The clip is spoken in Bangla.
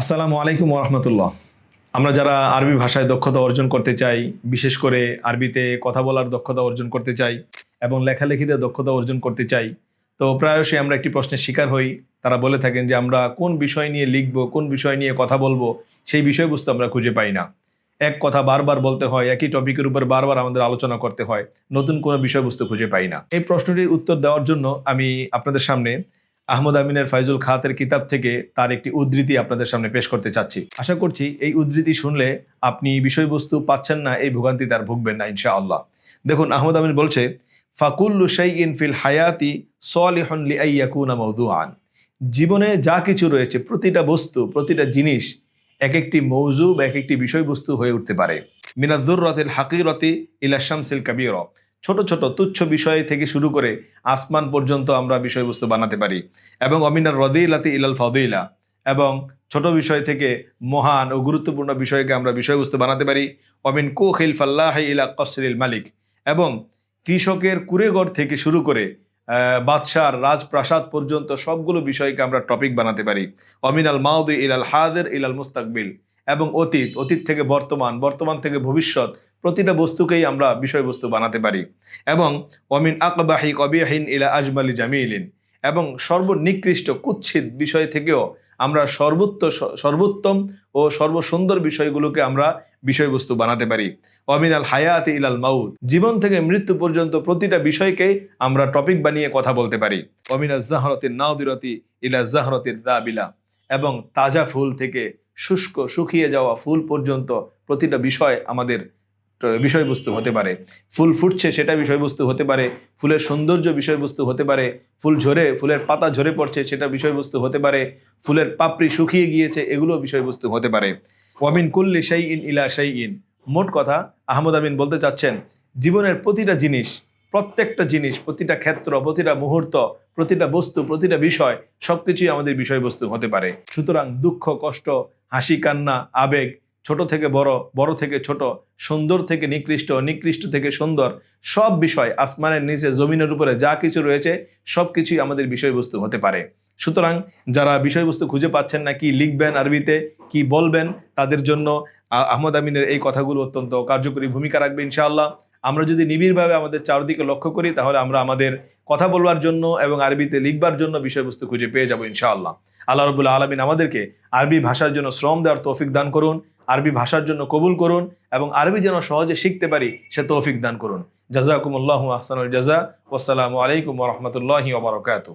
আসসালামু আলাইকুম রহমতুল্লাহ আমরা যারা আরবি ভাষায় দক্ষতা অর্জন করতে চাই, বিশেষ করে আরবিতে কথা বলার দক্ষতা অর্জন করতে চাই এবং লেখালেখিতে দক্ষতা অর্জন করতে চাই, তো প্রায়শই আমরা একটি প্রশ্নের শিকার হই। তারা বলে থাকেন যে, আমরা কোন বিষয় নিয়ে লিখব, কোন বিষয় নিয়ে কথা বলব, সেই বিষয়বস্তু আমরা খুঁজে পাই না। এক কথা বারবার বলতে হয়, একই টপিকের উপর বারবার আমাদের আলোচনা করতে হয়, নতুন কোনো বিষয়বস্তু খুঁজে পাই না। এই প্রশ্নটির উত্তর দেওয়ার জন্য আমি আপনাদের সামনে আহমদ আমিনের ফাইজুল খাতের কিতাব থেকে তার একটি উদ্ধৃতি আপনাদের সামনে পেশ করতে চাচ্ছি। আশা করছি এই উদ্ধৃতি শুনলে আপনি বিষয়বস্তু পাচ্ছেন না, এই ভোগান্তি তার ভুগবেন না, ইনশাআল্লাহ। দেখুন, আহমদ আমিন বলছে, ফাকুল্লু শাইইন ফিল হায়াতি সলিহন মাওদুআন। জীবনে যা কিছু রয়েছে, প্রতিটা বস্তু, প্রতিটা জিনিস এক একটি মৌজু বা এক একটি বিষয়বস্তু হয়ে উঠতে পারে। মিনাজুররতিল হাকিরতি ইলা শামসিল কাবির। ছোট ছোট তুচ্ছ বিষয় থেকে শুরু করে আসমান পর্যন্ত আমরা বিষয়বস্তু বানাতে পারি। এবং অমিনার রদিলাতি ইলাল ফদিলা। এবং ছোট বিষয় থেকে মহান ও গুরুত্বপূর্ণ বিষয়কে আমরা বিষয়বস্তু বানাতে পারি। অমিন কু খিলফাল্লাহ ইলা কসরিল মালিক। এবং কৃষকের কুড়েঘর থেকে শুরু করে বাদশার রাজপ্রাসাদ পর্যন্ত সবগুলো বিষয়কে আমরা টপিক বানাতে পারি। অমিনাল মাউদি ইলাল হাদের ইলাল মুস্তাকবিল। এবং অতীত অতীত থেকে বর্তমান বর্তমান থেকে ভবিষ্যৎ প্রতিটা বস্তুকেই আমরা বিষয়বস্তু বানাতে পারি। এবং অমিন আকবাহি কবিহীন ইলা আজমালি জামিলিন। এবং সর্বনিকৃষ্ট কুচ্ছিত বিষয় থেকেও আমরা সর্বোত্ত সর্বোত্তম ও সর্বসুন্দর বিষয়গুলোকে আমরা বিষয়বস্তু বানাতে পারি। অমিন আল হায়াত ইলাল মাউদ জীবন থেকে মৃত্যু পর্যন্ত প্রতিটা বিষয়কেই আমরা টপিক বানিয়ে কথা বলতে পারি। অমিন জাহরতির নাউদিরতি ইলা জাহরতির দাবিলা। এবং তাজা ফুল থেকে শুষ্ক, শুকিয়ে যাওয়া ফুল পর্যন্ত প্রতিটা বিষয় আমাদের বিষয়বস্তু হতে পারে। ফুল ফুটছে সেটা বিষয়বস্তু হতে পারে, ফুলের সৌন্দর্য বিষয়বস্তু হতে পারে, ফুল ঝরে, ফুলের পাতা ঝরে পড়ছে সেটা বিষয়বস্তু হতে পারে, ফুলের পাপড়ি শুকিয়ে গিয়েছে এগুলো বিষয়বস্তু হতে পারে। ওয়ামিন কুল্লি সেই ইন ইলা সেই ইন মোট কথা, আহমদ আমিন বলতে চাচ্ছেন, জীবনের প্রতিটা জিনিস, প্রত্যেকটা জিনিস, প্রতিটা ক্ষেত্র, প্রতিটা মুহূর্ত, প্রতিটা বস্তু, প্রতিটা বিষয়, সবকিছুই আমাদের বিষয়বস্তু হতে পারে। সুতরাং দুঃখ, কষ্ট, হাসি, কান্না, আবেগ ছোট থেকে বড় বড় থেকে ছোট, সুন্দর থেকে নিকৃষ্ট নিকৃষ্ট থেকে সুন্দর, সব বিষয় আসমানের নিচে, জমিনের উপরে যা কিছু রয়েছে, সব কিছুই আমাদের বিষয়বস্তু হতে পারে। সুতরাং যারা বিষয়বস্তু খুঁজে পাচ্ছেন না, কি লিখবেন আরবিতে, কি বলবেন, তাদের জন্য আহমদ আমিনের এই কথাগুলো অত্যন্ত কার্যকরী ভূমিকা রাখবে ইনশাআল্লাহ। আমরা যদি নিবিড়ভাবে আমাদের চারদিকে লক্ষ্য করি, তাহলে আমরা আমাদের কথা বলবার জন্য এবং আরবিতে লিখবার জন্য বিষয়বস্তু খুঁজে পেয়ে যাব ইনশাআল্লাহ। আল্লাহ রবুল্লা আলমিন আমাদেরকে আরবি ভাষার জন্য শ্রম দেওয়ার তৌফিক দান করুন। আরবি ভাষার জন্য কবুল করুন এবং আরবি যেন সহজে শিখতে পারি, সে তৌফিক দান করুন। জাজাকুমুল্লাহ আহসানুল জাজা। ওসালামু আলাইকুম রহমতুল্লাহি ওবরকাত